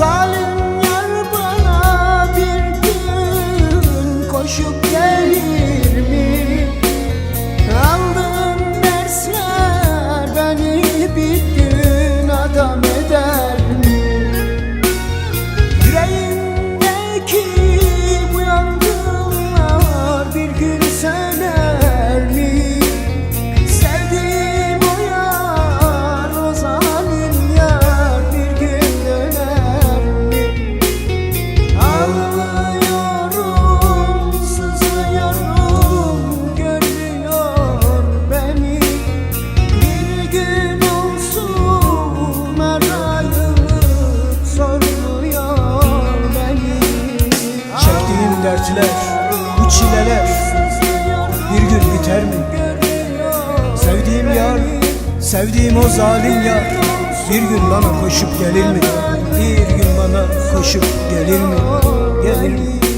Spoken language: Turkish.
Zalim yar bana bir gün koşup dertler, bu çileler bir gün biter mi? Sevdiğim yar, sevdiğim o zalim yar Bir gün bana koşup gelir mi? Bir gün bana koşup gelir mi? Gelir mi?